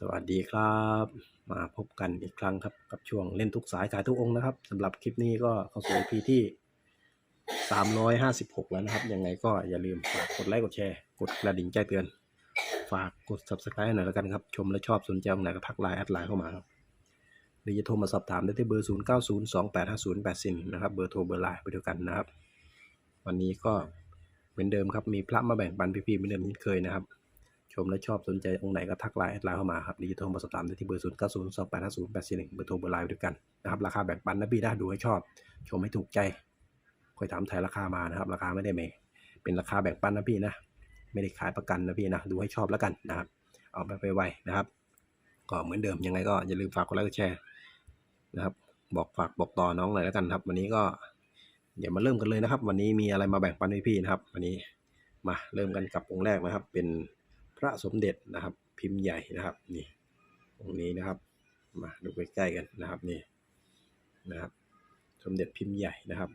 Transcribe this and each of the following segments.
สวัสดีครับ มาพบกันอีกครั้งครับ กับช่วงเล่นทุกสายขายทุกองค์นะครับสำหรับคลิปนี้ก็เข้าสู่ EP ที่ 356 แล้วนะครับ ยังไงก็อย่าลืมฝากกดไลค์กดแชร์ กดกระดิ่งแจ้งเตือน ฝากกด subscribe หน่อยแล้วกันครับ ชมและชอบสนใจตรงไหนก็ทักไลน์แอดไลน์เข้ามาครับหรือจะโทรมาสอบถามได้ที่เบอร์ 0902850840นะครับเบอร์โทรเบอร์ไลน์ไปด้วกันนะครับ วันนี้ก็เหมือนเดิมครับมีพระมาแบ่งปันพี่ๆเหมือนเดิมที่เคยนะครับ ชมและชอบสนใจองค์ไหนก็ทักไลน์ไลน์เข้ามาครับดิจิทัลมาสอบถามได้ที่เบอร์0 9 0 2 8 5 0 8 4 1เบอร์โทรเบอร์ไลน์ด้วยกันนะครับราคาแบ่งปันนะพี่ได้ดูให้ชอบ ชมให้ถูกใจค่อยถามไทยราคามานะครับ ราคาไม่ได้เมเป็นราคาแบ่งปันนะพี่นะ ไม่ได้ขายประกันนะพี่นะ ดูให้ชอบแล้วกันนะครับ เอาไปไปไวนะครับ ก็เหมือนเดิมยังไงก็อย่าลืมฝากกดไลค์กดแชร์นะครับ บอกฝากบอกต่อน้องหน่อยแล้วกันครับ วันนี้ก็เดี๋ยวมาเริ่มกันเลยนะครับ วันนี้มีอะไรมาแบ่งปันให้พี่นะครับ วันนี้มาเริ่มกันกับองค์แรกนะครับ เป็น พระสมเด็จนะครับ พิมพ์ใหญ่นะครับนี่องค์นี้นะครับ มาดูใกล้ๆกันนะครับนี่นะครับ สมเด็จพิมพ์ใหญ่นะครับ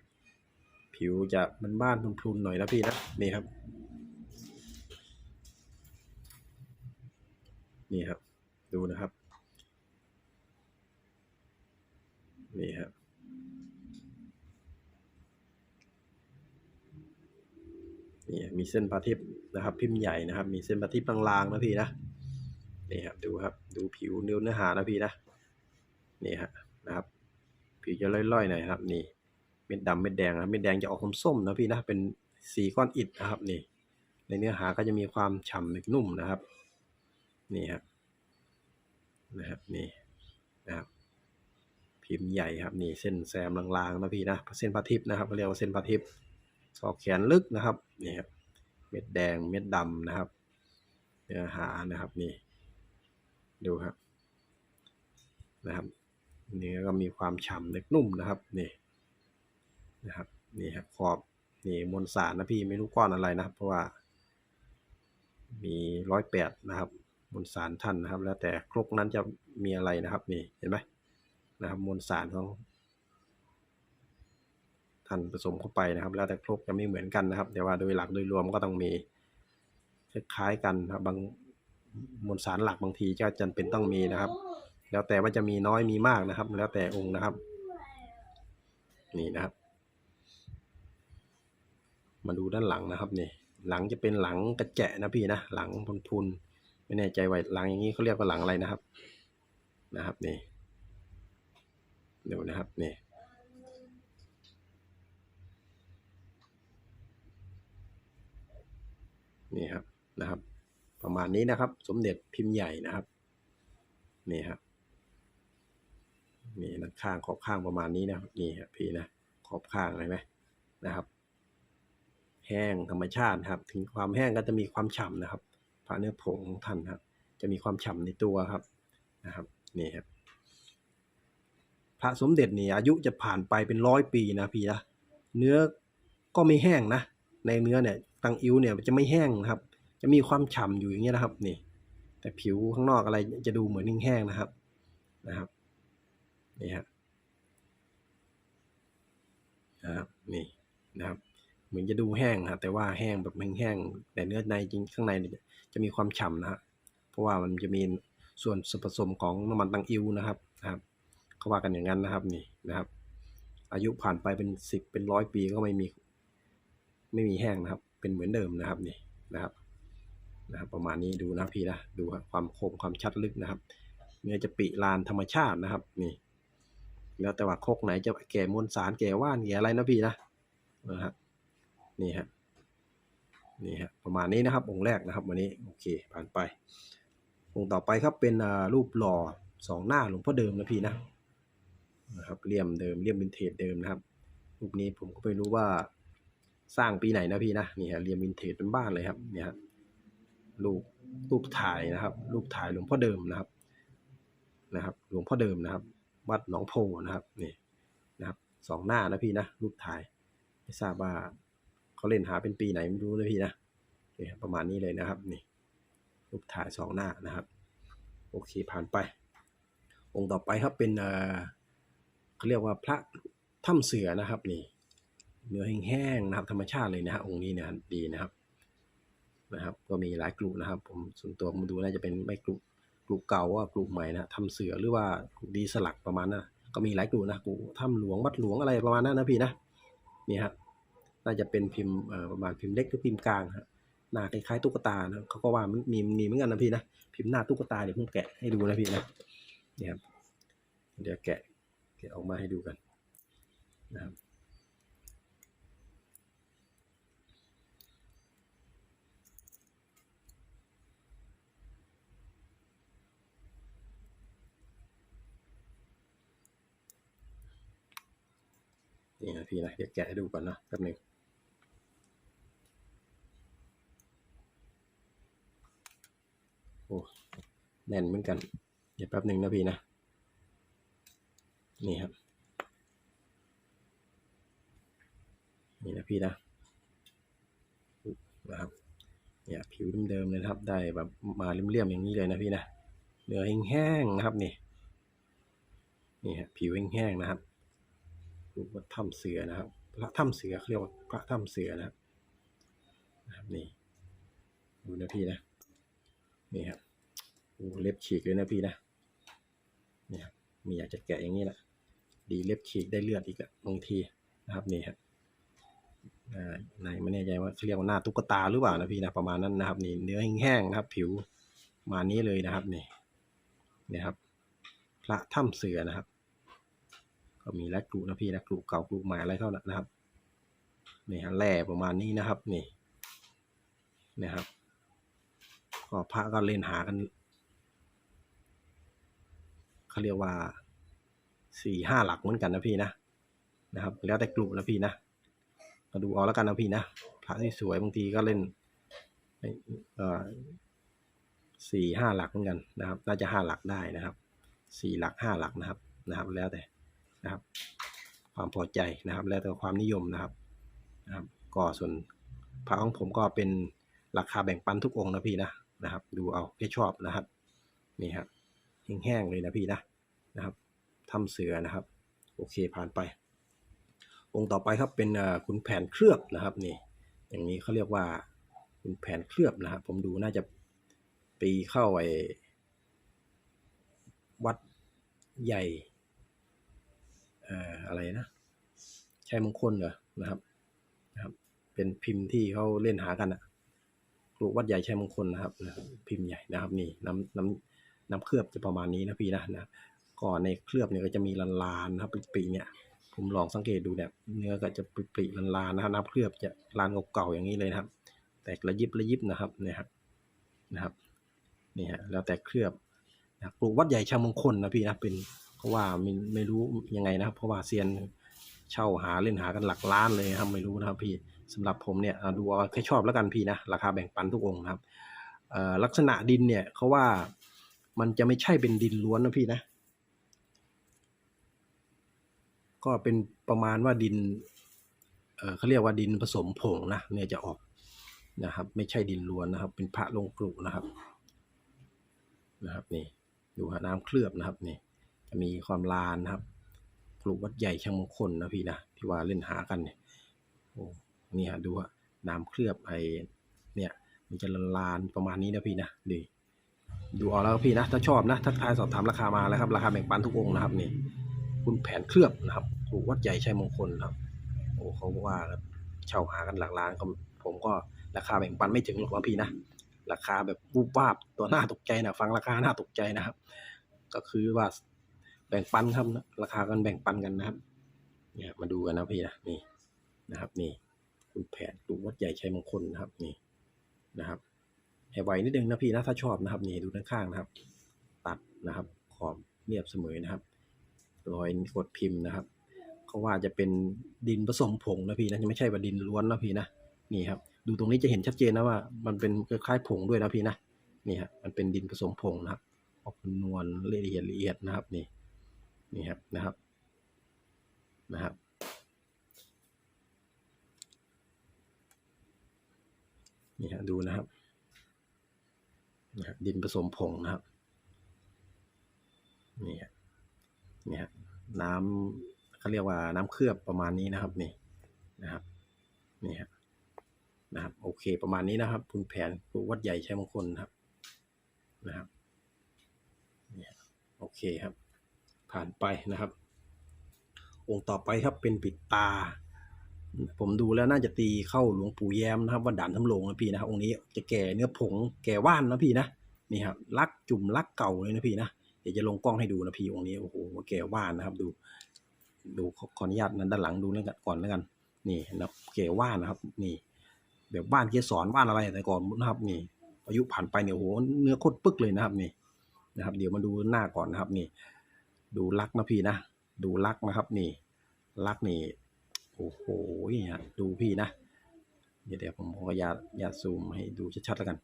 ผิวจะมันบ้านพรุนๆหน่อยนะพี่นะนี่ครับ นี่ครับ ดูนะครับนี่ครับนี่มีเส้นปลาทิพย์ นะครับ พิมพ์ใหญ่นะครับ มีเส้นปลาทิพย์ลางๆนะพี่นะนี่ครับดูครับ ดูผิวเนื้อหานะพี่นะนี่ฮะนะครับ ผิวจะล่อยๆหน่อยครับ นี่เม็ดดำเม็ดแดงนะเม็ดแดงจะออกส้มๆนะพี่นะเป็นสีก้อนอิฐนะครับนี่ ในเนื้อหาก็จะมีความฉ่ำนุ่มนะครับ นี่ครับนะครับนี่นะครับพิมพ์ใหญ่ครับนี่เส้นแซมลางๆนะพี่นะเส้นปลาทิพนะครับเขาเรียกว่าเส้นปลาทิพย์ศอกแขนลึกนะครับนี่ครับ เม็ดแดงเม็ดดำนะครับ เนื้อหานะครับนี่ ดูครับนะครับ เนื้อก็มีความฉ่ำเนึกนุ่มนะครับนี่นะครับนี่ครับขอบนี่มวลสารนะพี่ไม่รู้ก้อนอะไรนะครับ เพราะว่า มีร้อยแปดนะครับมวลสารท่านนะครับ แล้วแต่ครกนั้นจะมีอะไรนะครับ นี่เห็นไหมนะครับมวลสารของ ท่านผสมเข้าไปนะครับ แล้วแต่ครกจะไม่เหมือนกันนะครับ แต่ว่าโดยหลักโดยรวมก็ต้องมีคล้ายๆกันครับบางมวลสารหลักบางทีก็จำเป็นต้องมีนะครับ แล้วแต่ว่าจะมีน้อยมีมากนะครับ แล้วแต่องค์นะครับ นี่นะครับ มาดูด้านหลังนะครับนี่หลังจะเป็นหลังกระแจะนะพี่นะหลังพุนไม่แน่ใจว่าหลังอย่างนี้เขาเรียกว่าหลังอะไรนะครับ นะครับนี่ดูนะครับนี่ นี่ครับนะครับ ประมาณนี้นะครับ สมเด็จพิมพ์ใหญ่นะครับนี่ครับนี่นะข้างขอบข้างประมาณนี้นะครับนี่ครับพี่นะขอบข้างเห็นไหมนะครับ แห้งธรรมชาติครับ ถึงความแห้งก็จะมีความฉ่ำนะครับพระเนื้อผงของท่านครับ จะมีความฉ่ำในตัวครับนะครับนี่ครับพระสมเด็จนี่อายุจะผ่านไปเป็นร้อยปีนะพี่นะเนื้อก็ไม่แห้งนะในเนื้อเนี่ย ตังอิ้วเนี่ยจะไม่แห้งนะครับ จะมีความฉ่ำอยู่อย่างเงี้ยนะครับนี่ แต่ผิวข้างนอกอะไรจะดูเหมือนแห้งนะครับนะครับนี่ฮะนะครับนี่นะครับ เหมือนจะดูแห้งครับแต่ว่าแห้งแบบแห้งๆแต่เนื้อในจริงข้างในจะมีความฉ่ำนะฮะเพราะว่ามันจะมีส่วนผสมของน้ำมันตังอิ้วนะครับนะครับเขาว่ากันอย่างนั้นนะครับนี่นะครับ อายุผ่านไปเป็นสิบเป็นร้อยปีก็ไม่มีไม่มีแห้งนะครับ เป็นเหมือนเดิมนะครับนี่นะครับนะครับประมาณนี้ดูนะพี่นะดูความคมความชัดลึกนะครับเนื้อจะปิลานธรรมชาตินะครับนี่ แล้วแต่ว่าโคกไหนจะแก่มวลสารแก่ว่านแก่อะไรนะพี่นะนะครับนี่ฮะนี่ฮะประมาณนี้นะครับองค์แรกนะครับวันนี้โอเคผ่านไป องค์ต่อไปครับเป็นรูปหล่อสองหน้าหลวงพ่อเดิมนะพี่นะนะครับเลี่ยมเดิมเลี่ยมวินเทจเดิมนะครับรูปนี้ผมก็ไม่รู้ว่า สร้างปีไหนนะพี่นะนี่ฮะเรียมวินเทจเป็นบ้านเลยครับเนี่ยฮะรูปรูปถ่ายนะครับ รูปถ่ายหลวงพ่อเดิมนะครับนะครับ หลวงพ่อเดิมนะครับ วัดหนองโพนะครับนี่นะครับสองหน้านะพี่นะรูปถ่ายไม่ทราบว่าเขาเล่นหาเป็นปีไหนไม่รู้นะพี่นะนี่ประมาณนี้เลยนะครับ นี่ รูปถ่ายสองหน้านะครับ โอเคผ่านไป องค์ต่อไปครับเป็นเอ่อเขาเรียกว่าพระถ้ำเสือนะครับนี่ เนื้อแห้งๆนะครับธรรมชาติเลยนะฮะองค์นี้นะดีนะครับนะครับ ก็มีหลายกลุ่มนะครับ ผมส่วนตัวผมดูน่าจะเป็นไม่กลุ่มกลุ่มเก่าว่ากลุ่มใหม่นะทำเสือหรือว่าดีสลักประมาณนั้นก็มีหลายกลุ่มนะกลุ่มถ้ำหลวงวัดหลวงอะไรประมาณนั้นนะพี่นะนี่ฮะน่าจะเป็นพิมพ์เอ่อประมาณพิมพ์เล็กหรือพิมพ์กลางฮะหน้าคล้ายๆตุ๊กตานะเขาก็ว่ามันมีมีเหมือนกันนะพี่นะพิมพ์หน้าตุ๊กตาเดี๋ยวผมแกะให้ดูนะพี่นะนี่ครับเดี๋ยวแกะแกะออกมาให้ดูกันนะครับ นี่นะพี่นะเดี๋ยวแกะให้ดูก่อนนะแป๊บหนึงโอ้แน่นเหมือนกัน เดี๋ยวแป๊บหนึ่งนะพี่นะ นี่ครับ นี่นะพี่นะนะครับเนี่ยผิวเดิมๆเลยนะครับได้แบบมาเลี่ยมๆอย่างนี้เลยนะพี่นะเนื้อแห้งๆนะครับนี่นี่ฮะผิวแห้งๆนะครับ วัดถ้ำเสือนะครับ พระถ้ำเสือเขาเรียกว่าพระถ้ำเสือนะครับนี่ดูนะพี่นะนี่ครับโอ้เล็บฉีกเลยนะพี่นะนี่ครับมีอยากจะแกะอย่างนี้แหละดีเล็บฉีกได้เลือดอีกบางทีนะครับนี่ครับอ่าในไม่แน่ใจว่าเขาเรียกว่าหน้าตุ๊กตาหรือเปล่านะพี่นะประมาณนั้นนะครับ นี่เนื้อแห้งๆนะครับ ผิวมานี้เลยนะครับ นี่นี่ครับ พระถ้ำเสือนะครับ ก็มีและกรุนะพี่นะกรุเก่ากรุใหม่อะไรเท่านั้นนะครับนี่ฮะแร่ประมาณนี้นะครับนี่นะครับก็พระก็เล่นหากันเขาเรียกว่าสี่ห้าหลักเหมือนกันนะพี่นะนะครับ แล้วแต่กลุ่มนะพี่นะมาดูเอาแล้วกันนะพี่นะพระที่สวยบางทีก็เล่นสี่ห้าหลักเหมือนกันนะครับ น่าจะห้าหลักได้นะครับสี่หลักห้าหลักนะครับนะครับ แล้วแต่ นะครับ ความพอใจนะครับ แล้วแต่ความนิยมนะครับนะครับ ก็ส่วนพระของผมก็เป็นราคาแบ่งปันทุกองค์นะพี่นะนะครับ ดูเอาแค่ชอบนะครับนี่ครับแห้งๆเลยนะพี่นะนะครับทำเสือนะครับ โอเคผ่านไป องค์ต่อไปครับเป็นขุนแผนเคลือบนะครับนี่ อย่างนี้เขาเรียกว่าขุนแผนเคลือบนะครับ ผมดูน่าจะปีเข้าไอวัดใหญ่ อะไรนะชัยมงคลเหรอนะครับนะครับ เป็นพิมพ์ที่เขาเล่นหากันอะกรุวัดใหญ่ชัยมงคลนะครับนะพิมพ์ใหญ่นะครับ นี่น้ำน้ำน้ำเคลือบจะประมาณนี้นะพี่นะนะก่อนในเคลือบเนี่ยก็จะมีลานลานนะครับปริๆเนี่ย ผมลองสังเกตดูเนี่ยเนื้อก็จะปริลานลานนะครับน้ำเคลือบจะลานเก่าๆอย่างนี้เลยนะครับ แตกระยิบระยิบนะครับเนี่ยครับนะครับนี่ฮะแล้วแต่เคลือบนะปลูกวัดใหญ่ชัยมงคลนะพี่นะเป็น เพราะว่าไม่ไม่รู้ยังไงนะครับ เพราะว่าเซียนเช่าหาเล่นหากันหลักล้านเลยครับไม่รู้นะครับพี่สำหรับผมเนี่ยดูเอาแค่ชอบแล้วกันพี่นะราคาแบ่งปันทุกองค์นะครับลักษณะดินเนี่ยเขาว่ามันจะไม่ใช่เป็นดินล้วนนะพี่นะ ก็เป็นประมาณว่าดินเเขาเรียกว่าดินผสมผงนะเนี่ยจะออกนะครับ ไม่ใช่ดินล้วนนะครับ เป็นพระลงกรุนะครับ นะครับนี่ดูฮะน้ำเคลือบนะครับนี่ จะมีความลานนะครับปลูกวัดใหญ่ช่างมงคลนะพี่นะที่ว่าเล่นหากันเนี่ยโอ้นี่ฮะดูฮะน้ำเคลือบไอเนี่ยมันจะลานประมาณนี้นะพี่นะดีดูเอาแล้วพี่นะถ้าชอบนะทักทายสอบถามราคามาแล้วครับราคาแบ่งปันทุกองนะครับนี่คุณแผนเคลือบนะครับปลูกวัดใหญ่ชัยมงคลนะครับโอ้เขาบอกว่าเช่าหากันหลักล้านก็ผมก็ราคาแบ่งปันไม่ถึงหรอกนะพี่นะราคาแบบวูบวาบตัวหน้าตกใจนะฟังราคาหน้าตกใจนะครับ ก็คือว่า แบ่งปันครับราคากันแบ่งปันกันนะครับ เนี่ยมาดูกันนะพี่นะนี่นะครับนี่คุณแผนดูวัดใหญ่ชัยมงคลนะครับนี่นะครับให้ไวนิดนึงนะพี่นะถ้าชอบนะครับ นี่ดูด้านข้างนะครับ ตัดนะครับ ขอบเรียบเสมอนะครับรอยกดพิมพ์นะครับเขาว่าจะเป็นดินผสมผงนะพี่นะไม่ใช่ว่าดินล้วนนะพี่นะนี่ครับ ดูตรงนี้จะเห็นชัดเจนนะว่า มันเป็นคล้ายๆผงด้วยนะพี่นะนี่ฮะมันเป็นดินผสมผงนะครับออกนวลละเอียดละเอียดนะครับนี่ นี่ครับนะครับนะครับ นี่ฮะดูนะครับนะฮะดินผสมผงนะครับ นี่ฮะนี่ฮะน้ำเขาเรียกว่าน้ำเคลือบประมาณนี้นะครับนี่นะครับนี่ฮะนะครับ โอเคประมาณนี้นะครับคุณแผนปลูกวัดใหญ่ชัยมงคลนะครับนะครับนี่โอเคครับ ผ่านไปนะครับ องค์ต่อไปครับเป็นปิดตา ผมดูแล้วน่าจะตีเข้าหลวงปู่แย้มนะครับว่าด่านทำโลงนะพี่นะองค์นี้จะแก่เนื้อผงแก่ว่านนะพี่นะนี่ครับลักจุ่มลักเก่าเลยนะพี่นะเดี๋ยวจะลงกล้องให้ดูนะพี่องค์นี้โอ้โหแก่ว่านนะครับดู ดูขอขออนุญาตนั้นด้านหลังดูแล้วกันก่อนแล้วกัน นี่นะแก่ว่านนะครับนี่ แบบว่านเกสรว่านอะไรแต่ก่อนนะครับนี่อายุผ่านไปเนี่ยโอ้โหเนื้อโคตรปึกเลยนะครับนี่นะครับ เดี๋ยวมาดูหน้าก่อนนะครับนี่ ดูลักนะพี่นะ ดูลักนะครับนี่ลักนี่โอ้โหฮะดูพี่นะ เดี๋ยวเดี๋ยวผมขออนุญาตญาซูมให้ดูชัดๆแล้วกัน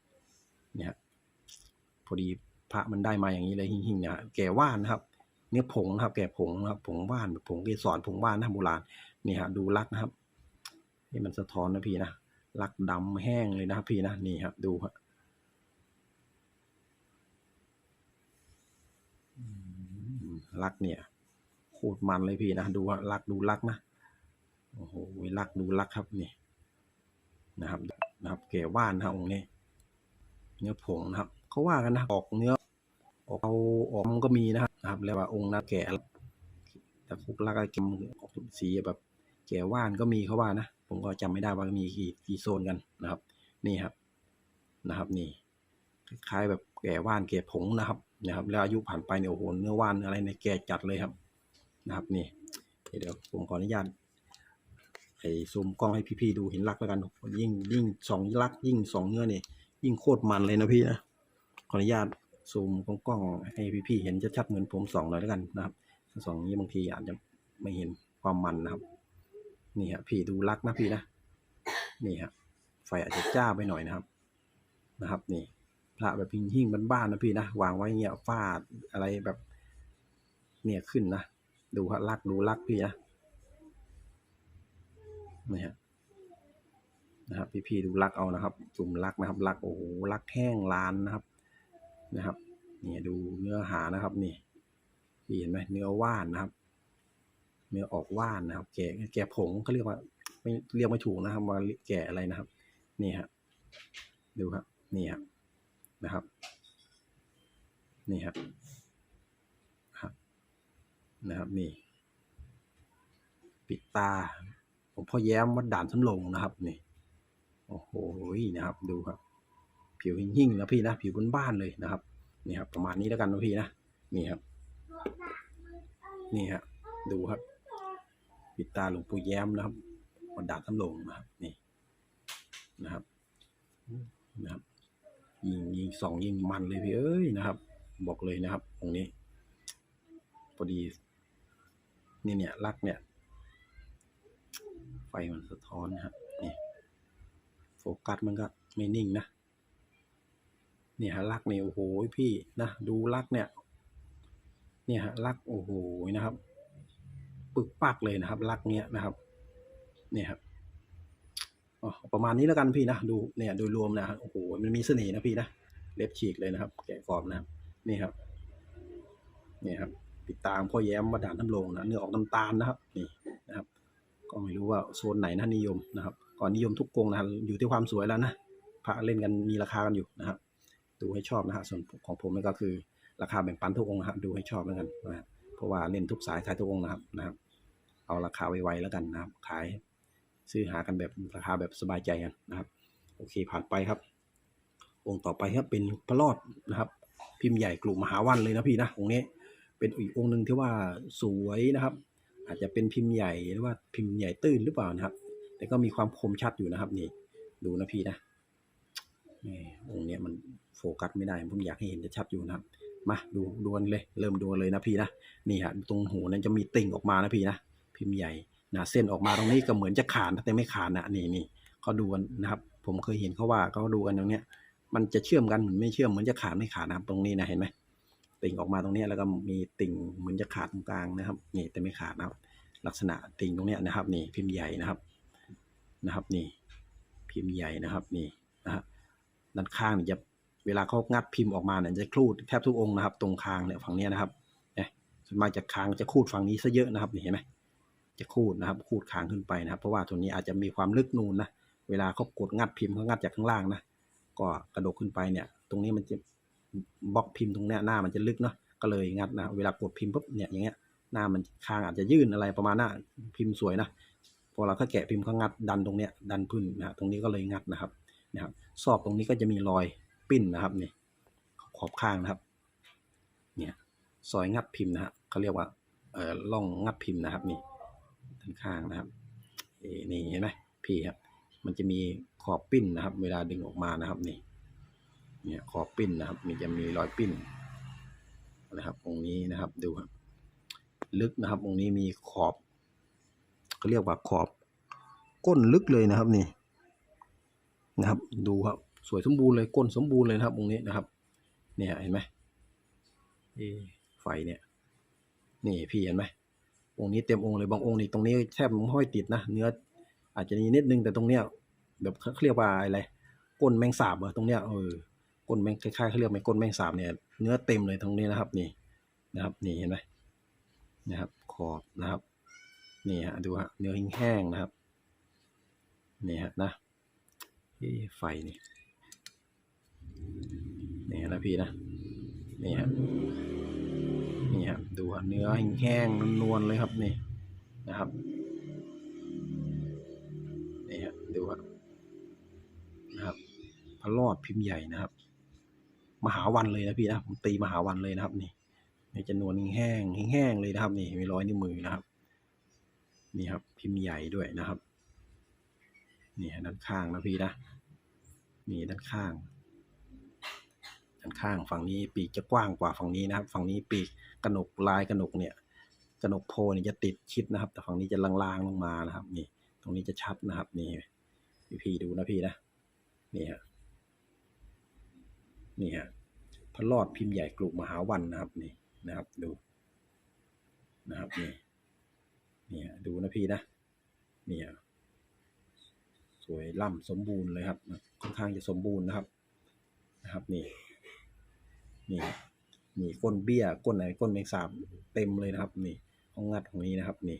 เนี่ยพอดีพระมันได้มาอย่างนี้เลยหิ่งๆนะแก่ว่านนะครับ เนื้อผงนะครับ แก่ผงนะครับผงว่านผงเกสรผงว่านนะโบราณนี่ฮะดูลักนะครับนี่มันสะท้อนนะพี่นะลักดำแห้งเลยนะครับพี่นะนี่ครับดูฮะ ลักเนี่ยโคตรมันเลยพี่นะดูฮะลักดูลักนะโอ้โหรักดูรักครับนี่นะครับนะครับแก่ว่านนะองค์นี้เนื้อผงนะครับเขาว่ากันนะออกเนื้อออกเอาออกมันก็มีนะครับนะครับ แล้วว่าองค์นั้นแก่แต่คุกลักอะไรกิมออกสีแบบแก่ว่านก็มีเขาว่านะผมก็จำไม่ได้ว่ามีกี่กี่โซนกันนะครับ นี่ครับนะครับ นี่คล้ายๆแบบแก่ว่านแก่ผงนะครับ นะครับแล้วอายุผ่านไปเนี่ยโอ้โหเนื้อว่านอะไรเนี่ยแก่จัดเลยครับนะครับนี่เดี๋ยวผมขออนุญาตไอ้ซูมกล้องให้พี่ๆดูเห็นรักแล้วกันยิ่งยิ่งสองรักยิ่งสองเนื้อนี่ยิ่งโคตรมันเลยนะพี่นะขออนุญาตซูมกล้องให้พี่ๆเห็นชัดๆเหมือนผมสองหน่อยแล้วกันนะครับสองนี้บางทีอาจจะไม่เห็นความมันนะครับ นี่ฮะพี่ดูรักนะพี่นะนี่ฮะไฟอาจจะจ้าไปหน่อยนะครับนะครับ นี่ พระแบบพิงหิ้งบ้านๆนะพี่นะวางไว้เงี้ยฟาดอะไรแบบ เนี่ยขึ้นนะดูฮะรักดูรักพี่นะนี่ฮะนะครับพี่ๆดูลักเอานะครับ จุ่มลักนะครับลักโอ้โหลักแห้งลานนะครับนะครับเนี่ยดูเนื้อหานะครับนี่พี่เห็นไหมเนื้อว่านนะครับ เนื้อออกว่านนะครับ แก่แก่ผงเขาเรียกว่า ไม่เรียกไม่ถูกนะครับว่าแก่อะไรนะครับ นี่ฮะดูครับนี่ครับ นะครับ นี่ครับครับนะครับนี่ ปิดตาผมพ่อแย้มวัดด่านสำโรงนะครับนี่โอ้โหนะครับดูครับ ผิวหิ่งๆนะพี่นะผิวบนบ้านเลยนะครับนี่ครับประมาณนี้แล้วกันนะพี่นะนี่ครับ นี่ฮะดูครับ ปิดตาหลวงปู่แย้มนะครับวัดด่านสำโรงนะครับนี่นะครับนะครับ ยิงยิงสองยิงมันเลยพี่เอ้ยนะครับ บอกเลยนะครับ ตรงนี้พอดีนี่เนี่ยรักเนี่ย ไฟมันสะท้อนนะครับนี่โฟกัสมันก็ไม่นิ่งนะเนี่ยฮะลักเนี่ยโอ้โหพี่นะดูลักเนี่ยเนี่ยฮะลักโอ้โหนะครับ ปึกปักเลยนะครับ ลักเนี้ยนะครับ เนี่ยครับ ประมาณนี้แล้วกันพี่นะดูเนี่ยโดยรวมนะฮะโอ้โหมันมีเสน่ห์นะพี่นะเล็บฉีกเลยนะครับ แกะกรอบนะครับนี่ครับนี่ครับ ติดตามพ่อแย้มวัดด่านน้ำลงนะเนื้อออกน้ำตาลนะครับ นี่นะครับ ก็ไม่รู้ว่าโซนไหนนะนิยมนะครับก่อนนิยมทุกกรงนะครับอยู่ที่ความสวยแล้วนะพระเล่นกันมีราคากันอยู่นะครับ ดูให้ชอบนะฮะส่วนของผมนี่ก็คือ ราคาแบ่งปันทุกองค์นะครับดูให้ชอบแล้วกันนะเพราะว่าเล่นทุกสายขายทุกองค์นะครับนะครับ เอาราคาไวๆแล้วกันนะครับ ขาย ซื้อหากันแบบราคาแบบสบายใจกันนะครับ โอเคผ่านไปครับ องค์ต่อไปครับเป็นพระรอดนะครับ พิมพ์ใหญ่กลุ่มมหาวันเลยนะพี่นะองค์นี้เป็นอีกองค์หนึ่งที่ว่าสวยนะครับ อาจจะเป็นพิมพ์ใหญ่หรือว่าพิมพ์ใหญ่ตื้นหรือเปล่านะครับ แต่ก็มีความคมชัดอยู่นะครับนี่ดูนะพี่นะนี่องค์นี้มันโฟกัสไม่ได้ผมอยากให้เห็นจะชัดอยู่นะครับมาดูดวกันเลย เริ่มดวนเลยนะพี่นะนี่ฮะตรงหูนั้นจะมีติ่งออกมานะพี่นะพิมพ์ใหญ่ นะเส้นออกมาตรงนี้ก็เหมือนจะขาดนะแต่ไม่ขาดนะนี่นี่เขาดูกันนะครับ ผมเคยเห็นเขาว่าเขาดูกันตรงเนี้ย มันจะเชื่อมกันเหมือนไม่เชื่อมเหมือนจะขาดไม่ขาดนะครับตรงนี้นะเห็นไหมติ่งออกมาตรงนี้แล้วก็มีติ่งเหมือนจะขาดตรงกลางนะครับนี่แต่ไม่ขาดนะครับ ลักษณะติ่งตรงเนี้ยนะครับ นี่พิมพ์ใหญ่นะครับนะครับ นี่พิมพ์ใหญ่นะครับนี่นะฮะด้านข้างเนี่ยจะเวลาเขางัดพิมพ์ออกมาเนี่ยจะครูดแทบทุกองค์นะครับ ตรงคางเนี่ยฝั่งเนี้ยนะครับเนี่ยส่วนมากจะคางจะคูดฝั่งนี้ซะเยอะนะครับนี่เห็นไหม จะคูดนะครับ คูดคางขึ้นไปนะครับ เพราะว่าตรงนี้อาจจะมีความลึกนูนนะเวลาเขากดงัดพิมพ์เขางัดจากข้างล่างนะก็กระดกขึ้นไปเนี่ย ตรงนี้มันจะบล็อกพิมพ์ตรงเนี้ยหน้ามันจะลึกเนาะก็เลยงัดนะเวลากดพิมพ์ปุ๊บเนี่ยอย่างเงี้ยหน้ามันคางอาจจะยื่นอะไรประมาณน่ะพิมพ์สวยนะพอเราก็แกะพิมพ์ก็งัดดันตรงเนี้ยดันพึ่งนะตรงนี้ก็เลยงัดนะครับนะครับซอกตรงนี้ก็จะมีรอยปิ้นนะครับนี่ขอบข้างนะครับ เนี่ยซอยงัดพิมพ์นะฮะเขาเรียกว่าเอ่อล่องงัดพิมพ์นะครับนี่ ข้างนะครับเนี่เห็นไหมพี่ครับมันจะมีขอบปิ้นนะครับ เวลาดึงออกมานะครับนี่เนี่ยขอบปิ้นนะครับ มันจะมีรอยปิ้นนะครับตรงนี้นะครับดูครับ ลึกนะครับตรงนี้มีขอบเขาเรียกว่าขอบ ก้นลึกเลยนะครับนี่นะครับ ดูครับ สวยสมบูรณ์เลยก้นสมบูรณ์เลยนะครับตรงนี้นะครับ เนี่ยเห็นไหมไฟเนี่ย นี่พี่เห็นไหม องค์นี้เต็มองค์เลยบางองค์นี่ตรงนี้แทบไม่ค่อยติดนะเนื้ออาจจะมีนิดนึงแต่ตรงเนี้ยแบบเขาเรียกว่าอะไรก้นแมงสาบเหรอตรงเนี้ยเออก้นแมงคล้ายๆเขาเรียกไหมก้นแมงสาบเนี่ยเนื้อเต็มเลยตรงนี้นะครับ นี่นะครับ นี่เห็นไหมนะครับ ขอบนะครับ นี่ฮะดูฮะเนื้อแห้งๆนะครับนี่ฮะนะเอ๊ะไฟนี่นี่นะพี่นะนี่ฮะ นี่ฮะดูเนื้อแห้งๆนวลๆเลยครับนี่นะครับนี่ฮะดูครับนะครับพระรอดพิมพ์ใหญ่นะครับ มหาวันเลยนะพี่นะผมตีมหาวันเลยนะครับ นี่ในจำนวนแห้งแห้งๆเลยนะครับ นี่มีร้อยนิ้วมือนะครับ นี่ครับ พิมพ์ใหญ่ด้วยนะครับนี่ด้านข้างนะพี่นะนี่ด้านข้างด้านข้างฝั่งนี้ปีกจะกว้างกว่าฝั่งนี้นะครับ ฝั่งนี้ปีก กระหนกลายกระหนกเนี่ยกระหนกโพเนี่ยจะติดชิดนะครับ แต่ฝั่งนี้จะลางๆลงมานะครับ นี่ ตรงนี้จะชัดนะครับ นี่พี่พีดูนะพี่นะนี่ฮะนี่ฮะพระรอดพิมพ์ใหญ่กลุ่มมหาวันนะครับ นี่นะครับดูนะครับนี่นี่ฮะดูนะพี่นะนี่ฮะสวยล่ำสมบูรณ์เลยครับค่อนข้างจะสมบูรณ์นะครับ นะครับนี่นี่ นี่ก้นเบี้ยก้นไหนก้นแมงสาบเต็มเลยนะครับ นี่ห้องงัดของนี้นะครับ นี่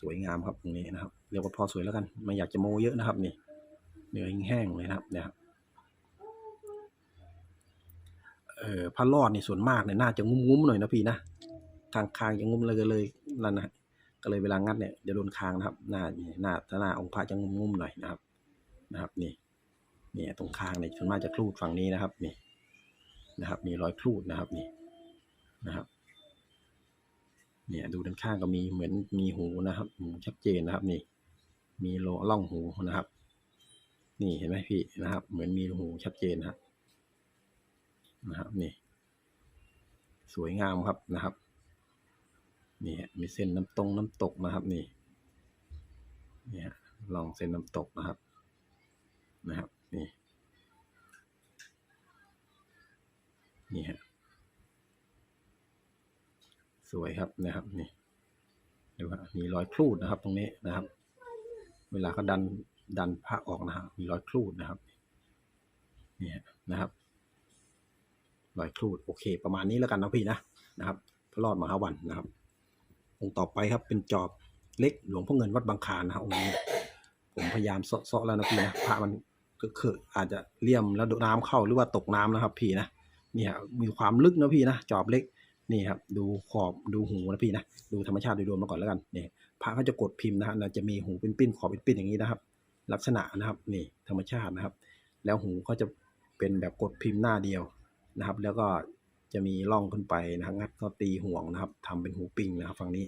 สวยงามครับตรงนี้นะครับเรียกว่าพอสวยแล้วกันไม่อยากจะโมเยอะนะครับ นี่เนื้อแห้งเลยนะครับเนี่ยเอ่อผ้ารอดนี่ส่วนมากเนี่ยน่าจะงุ้มๆหน่อยนะพี่นะทางคางจะงุ้มเลยเลยนั่นนะก็เลยเวลางัดเนี่ยเดี๋ยวโดนคางนะครับหน้าหน้าถ้าหน้าองค์พระจะงุ้มๆหน่อยนะครับ นะครับ นี่เนี่ยตรงคางเนี่ยส่วนมากจะคลูดฝั่งนี้นะครับ นี่ นะครับมีรอยคลูดนะครับนี่นะครับเนี่ยดูด้านข้างก็มีเหมือนมีหูนะครับหูชัดเจนนะครับนี่ มีโลล่องหูนะครับ นี่เห็นไหมพี่นะครับ เหมือนมีหูชัดเจนนะครับนะครับนี่ สวยงามครับนะครับนี่ฮะมีเส้นน้ำตรงน้ำตกนะครับนี่เนี่ฮะลองเส้นน้ำตกนะครับ นะครับ นี่ นี่ฮะสวยครับนะครับนี่ดูครับมีรอยครูดนะครับ ตรงนี้นะครับ เวลาเขาดันดันผ้าออกนะครับมีรอยครูดนะครับนี่นะครับรอยครูดโอเค ประมาณนี้แล้วกันนะพี่นะนะครับพระรอดมหาวันนะครับ องค์ต่อไปครับเป็นจอบเล็กหลวงพ่อเงินวัดบางคานนะครับองค์นี้ผมพยายามเซาะแล้วนะพี่นะพระมันก็คืออาจจะเลี่ยมแล้วน้ำเข้าหรือว่าตกน้ำนะครับพี่นะ เนี่ยมีความลึกนะพี่นะจอบเล็กนี่ครับดูขอบดูหูนะพี่นะดูธรรมชาติโดยรวมมาก่อนแล้วกันนี่พระเขาจะกดพิมพ์นะฮะจะมีหูเป็นปิ้นๆขอบเป็นปิ้นๆอย่างนี้นะครับ ลักษณะนะครับนี่ธรรมชาตินะครับ แล้วหูเขาจะเป็นแบบกดพิมพ์หน้าเดียวนะครับ แล้วก็จะมีร่องขึ้นไปนะงัดก็ตีห่วงนะครับทำเป็นหูปิงนะครับฝั่งนี้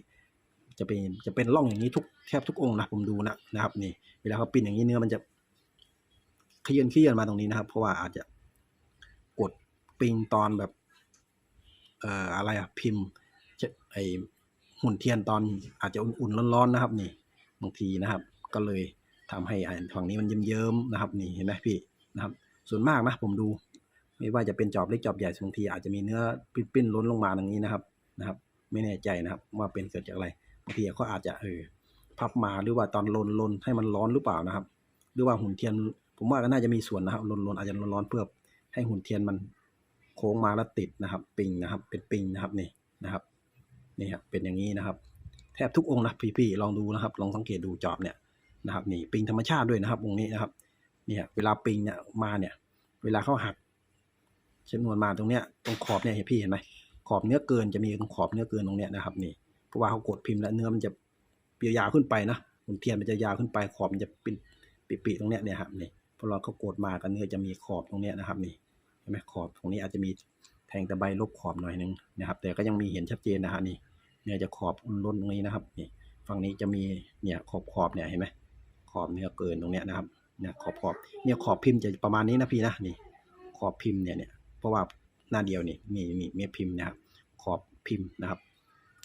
จะเป็นจะเป็นร่องอย่างนี้ทุกแทบทุกองค์นะผมดูนะนะครับ นี่เวลาเขาปิ้นอย่างนี้เนื้อมันจะขยื่นขยื่นมาตรงนี้นะครับ เพราะว่าอาจจะ ปิงตอนแบบ เอ่ออะไรอะพิมพ์ไอหุ่นเทียนตอนอาจจะอุ่นๆร้อนๆนะครับ นี่บางทีนะครับ ก็เลยทำให้ฝั่งนี้มันเยิ้มๆนะครับ นี่เห็นไหมพี่นะครับ ส่วนมากนะผมดู ไม่ว่าจะเป็นจอบเล็กจอบใหญ่บางทีอาจจะมีเนื้อปิ้นๆล้นลงมาอย่างนี้นะครับนะครับ ไม่แน่ใจนะครับ ว่าเป็นเกิดจากอะไรบางทีเขาอาจจะเออพับมาหรือว่าตอนลนลนให้มันร้อนหรือเปล่านะครับ หรือว่าหุ่นเทียน ผมว่าก็น่าจะมีส่วนนะครับลนลนอาจจะร้อนๆเพื่อให้หุ่นเทียนมัน โค้งมาแล้วติดนะครับ ปิงนะครับ เป็นปิงนะครับนี่นะครับนี่ครับเป็นอย่างนี้นะครับ แทบทุกองค์นะพี่ๆลองดูนะครับ ลองสังเกตดูจอบเนี่ยนะครับ นี่ปิงธรรมชาติด้วยนะครับองค์นี้นะครับเนี่ยเวลาปิงเนี่ยมาเนี่ย เวลาเขาหักชนวนมาตรงเนี้ยตรงขอบเนี่ยเห็นพี่เห็นไหมขอบเนื้อเกินจะมีตรงขอบเนื้อเกินตรงเนี้ยนะครับ นี่เพราะว่าเขากดพิมพ์แล้วเนื้อมันจะเปียวยาวขึ้นไปนะบนเทียนมันจะยาวขึ้นไปขอบมันจะเป็นปีๆตรงเนี้ยเนี่ยครับนี่พอเราเขากดมากันเนื้อจะมีขอบตรงเนี้ยนะครับ นี่ ห็นไหมขอบตรงนี้อาจจะมีแทงตะไบลบขอบหน่อยนึงนะครับ แต่ก็ยังมีเห็นชัดเจนนะฮะนี่เนื้อจะขอบล้นตรงนี้นะครับนี่ฝั่งนี้จะมีเนี่ยขอบขอบเนี่ยเห็นไหมขอบเนื้อเกินตรงเนี้ยนะครับเนี่ยขอบขอบเนี่ยขอบพิมพ์จะประมาณนี้นะพี่นะนี่ขอบพิมพ์เนี่ยเนี่ยเพราะว่าหน้าเดียวนี่มีมีมีพิมพ์นะครับขอบพิมพ์นะครับ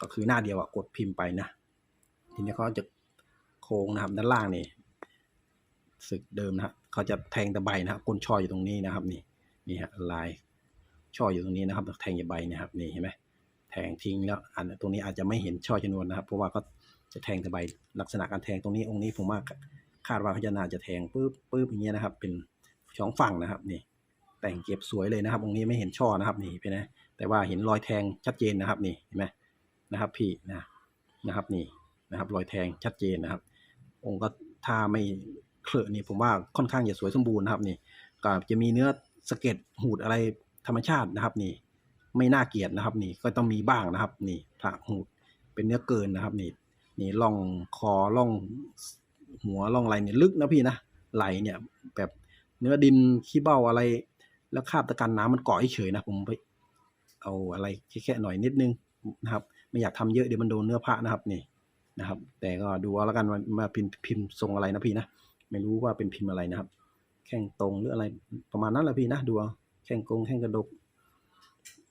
ก็คือหน้าเดียวอะกดพิมพ์ไปนะทีนี้เขาจะโค้งนะครับด้านล่างนี่สึกเดิมนะฮะเขาจะแทงตะไบนะครับก้นช่ออยู่ตรงนี้นะครับนี่ นี่ฮะลายช่ออยู่ตรงนี้นะครับแทงตะไบเนะครับนี่เห็นไหมแทงทิ้งแล้วอันตรงนี้อาจจะไม่เห็นช่อชนวนนะครับ เพราะว่าเขาจะแทงตะไบลักษณะการแทงตรงนี้องค์นี้ผมว่าคาดว่าเขานาจะแทงปุ๊บปุ๊บอย่างเงี้ยนะครับ เป็นสองฝั่งนะครับนี่แต่งเก็บสวยเลยนะครับ องค์นี้ไม่เห็นช่อนะครับนี่เป็นนะแต่ว่าเห็นรอยแทงชัดเจนนะครับนี่เห็นไหมนะครับพี่นะนะครับนี่นะครับรอยแทงชัดเจนนะครับ องค์ก็ถ้าไม่เคลอะนี่ผมว่าค่อนข้างจะสวยสมบูรณ์นะครับนี่ก็จะมีเนื้อ สเก็ดหูดอะไรธรรมชาตินะครับนี่ ไม่น่าเกลียดนะครับนี่ก็ต้องมีบ้างนะครับ นี่พระหูดเป็นเนื้อเกินนะครับนี่นี่ล่องคอล่องหัวล่องไหลเนี่ยลึกนะพี่นะไหลเนี่ยแบบเนื้อดินขี้เบ้าอะไร แล้วคาบตะกันน้ำมันเกาะเฉยนะผมไป เอาอะไรแค่ๆหน่อยนิดนึงนะครับ ไม่อยากทำเยอะเดี๋ยวมันโดนเนื้อผ้านะครับนี่นะครับ แต่ก็ดูเอาแล้วกันมาพิมพ์พิมพ์ทรงอะไรนะพี่นะไม่รู้ว่าเป็นพิมพ์อะไรนะครับ แข้งตรงหรืออะไรประมาณนั้นแหละพี่นะดูเอาแข้งกงแข้งกระดก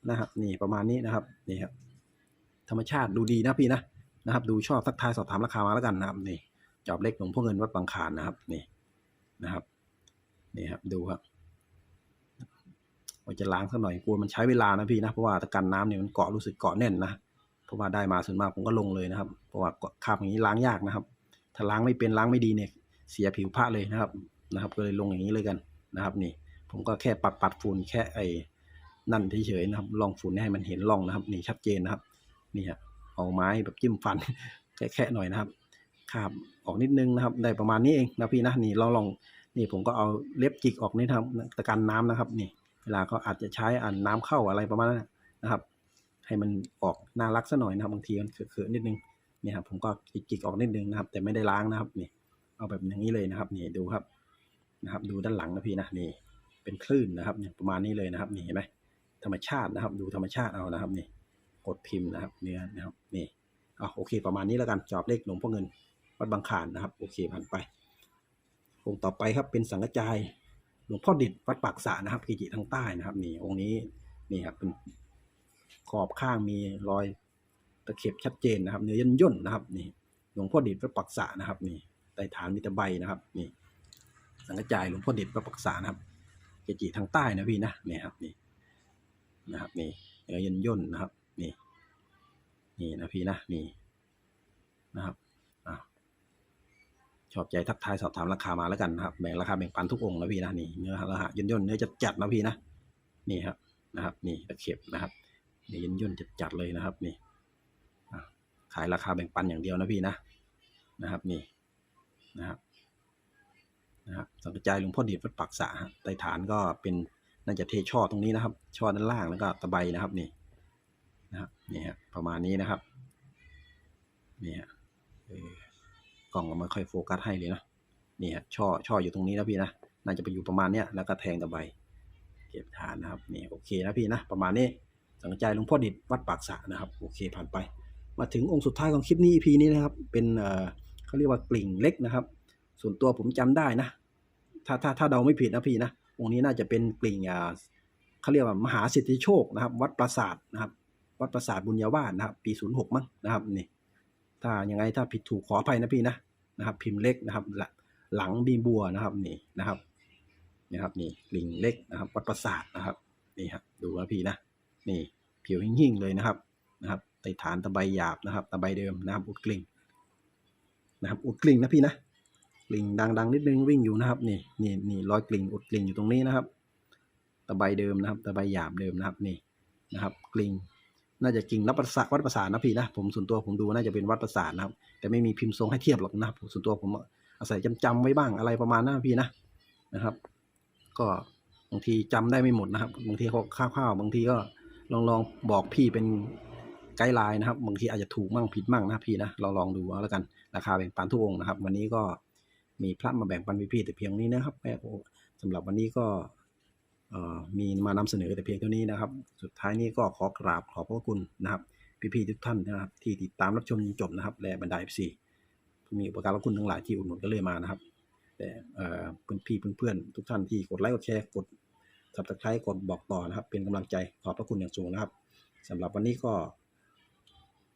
นะครับนี่ประมาณนี้นะครับนี่ครับธรรมชาติดูดีนะพี่นะนะครับ ดูชอบทักทายสอบถามราคามาแล้วกันนะครับนี่จอบเล็กหลวงพ่อเงินวัดบางขานนะครับนี่นะครับนี่ครับดูครับว่าจะล้างสักหน่อยกลัวมันใช้เวลานะพี่นะเพราะว่าตะกันน้ำเนี่ยมันเกาะรู้สึกเกาะแน่นนะเพราะว่าได้มาส่วนมากผมก็ลงเลยนะครับ เพราะว่าคาบอย่างนี้ล้างยากนะครับ ถ้าล้างไม่เป็นล้างไม่ดีเนี่ยเสียผิวผ้าเลยนะครับ นะครับ ก็เลยลงอย่างนี้เลยกันนะครับนี่ ผมก็แค่ปัดปัดฝุ่นแค่ไอ้นั่นเฉยๆนะครับลองฝุ่นให้มันเห็นร่องนะครับ นี่ชัดเจนนะครับนี่ฮะเอาไม้แบบจิ้มฟันแค่ๆหน่อยนะครับคราบออกนิดนึงนะครับ ได้ประมาณนี้เองนะพี่นะนี่เราลองนี่ผมก็เอาเล็บจิกออกนี่ครับตะกันน้ำนะครับ นี่ เวลาเขาอาจจะใช้อ่านน้ำเข้าอะไรประมาณนั้นนะครับ ให้มันออกน่ารักซะหน่อยนะครับบางทีมันเขินๆนิดนึงเนี่ยครับผมก็จิกๆออกนิดนึงนะครับ แต่ไม่ได้ล้างนะครับนี่เอาแบบอย่างนี้เลยนะครับ นี่ดูครับ นะครับ ดูด้านหลังนะพี่นะนี่เป็นคลื่นนะครับเนี่ยประมาณนี้เลยนะครับนี่เห็นไหมธรรมชาตินะครับ ดูธรรมชาติเอานะครับนี่กดพิมพ์นะครับเนื้อนะครับนี่อะโอเคประมาณนี้แล้วกันจอบเลขหลวงพ่อเงินวัดบางขานนะครับโอเคผ่านไปองค์ต่อไปครับเป็นสังกจายหลวงพ่อดิดวัดปากสานะครับกิจิทางใต้นะครับนี่องค์นี้นี่ครับเป็นขอบข้างมีรอยตะเข็บชัดเจนนะครับ เนื้อย่นย่นๆนะครับนี่หลวงพ่อดิดวัดปากสานะครับนี่ใต้ฐานมีตะไบนะครับนี่ สังกจายหลวงพ่อเดิดวัดปากสานะครับเกจิทางใต้นะพี่นะนี่ครับนี่นะครับนี่เนื้อย่นย่นนะครับนี่นี่นะพี่นะนี่นะครับชอบใจทักทายสอบถามราคามาแล้วกันนะครับแบ่งราคาแบ่งปันทุกองนะพี่นะนี่เนื้อราคาย่นย่นเนื้อจัดจัดนะพี่นะนี่ครับนะครับ นี่ตะเข็บนะครับนี่ย่นย่นจัดจัดเลยนะครับ นี่ขายราคาแบ่งปันอย่างเดียวนะพี่นะนะครับ นี่นะครับ นะครับสังกระจายหลวงพ่อเดีดวัดปักษาฮะใต้ฐานก็เป็นน่าจะเทช่อตรงนี้นะครับ ช่อด้านล่างแล้วก็ตะไบนะครับนี่นะครับนี่ฮะประมาณนี้นะครับนี่ฮะกล้องก็ไม่ค่อยโฟกัสให้เลยนะนี่ฮะช่อช่ออยู่ตรงนี้นะพี่นะน่าจะไปอยู่ประมาณเนี้ยแล้วก็แทงตะไบเก็บฐานนะครับนี่โอเคนะพี่นะประมาณนี้สังกระจายหลวงพ่อเดิดวัดปากสะนะครับโอเคผ่านไป มาถึงองค์สุดท้ายของคลิปนี้ EP นี้นะครับ เป็นเอ่อเขาเรียกว่ากลิ่งเล็กนะครับ ส่วนตัวผมจำได้นะ ถ้าถ้าถ้าเดาไม่ผิดนะพี่นะองค์นี้น่าจะเป็นกลิ่งอ่าเขาเรียกว่ามหาสิทธิโชคนะครับ วัดปราสาทนะครับ วัดปราสาทบุญญาวาสนะครับ ปี06มั้งนะครับนี่ถ้ายังไงถ้าผิดถูกขออภัยนะพี่นะนะครับ พิมพ์เล็กนะครับหลังหลังบีบัวนะครับนี่นะครับนะครับนี่กลิ่งเล็กนะครับ วัดปราสาทนะครับนี่ครับดูนะพี่นะนี่ผิวหิ่งๆเลยนะครับนะครับใต้ฐานตะไบหยาบนะครับ ตะไบเดิมนะครับ อุดกลิ่งนะครับ อุดกลิ่งนะพี่นะ กลิ่งดังๆนิดนึงวิ่งอยู่นะครับนี่นี่นี่รอยกลิ่งอุดกลิ่งอยู่ตรงนี้นะครับ ตะไบเดิมนะครับ ตะไบหยาบเดิมนะครับนี่นะครับกลิ่งน่าจะกลิ่งรับประสาวัดประสาทนะพี่นะผมส่วนตัวผมดูน่าจะเป็นวัดประสาทนะครับ แต่ไม่มีพิมพ์ทรงให้เทียบหรอกนะครับส่วนตัวผมอาศัยจำๆไว้บ้างอะไรประมาณนั้นพี่นะนะครับ ก็บางทีจำได้ไม่หมดนะครับ บางทีเขาคร่าวๆบางทีก็ลองลองบอกพี่เป็นไกด์ไลน์นะครับ บางทีอาจจะถูกมั่งผิดมั่งนะพี่นะลองลองดูเอาแล้วกันราคาแบ่งปันทุกองนะครับ วันนี้ก็ มีพระมาแบ่งปันพี่ๆแต่เพียงนี้นะครับแม่โอ้สำหรับวันนี้ก็มีมานำเสนอแต่เพียงเท่านี้นะครับ สุดท้ายนี้ก็ขอกราบขอบพระคุณนะครับ พี่ๆทุกท่านนะครับ ที่ติดตามรับชมจนจบนะครับ และบรรดา FC ผู้มีอุปการะคุณทั้งหลายที่อุดหนุนก็เลยมานะครับ แต่เพื่อนพี่เพื่อนๆทุกท่านที่กดไลค์กดแชร์กด subscribe กดบอกต่อนะครับ เป็นกำลังใจขอบพระคุณอย่างสูงนะครับสำหรับวันนี้ก็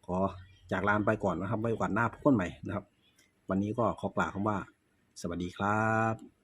ขอจากลานไปก่อนนะครับไว้โอกาสหน้าพบกันใหม่นะครับ วันนี้ก็ขอกล่าวคำว่า สวัสดีครับ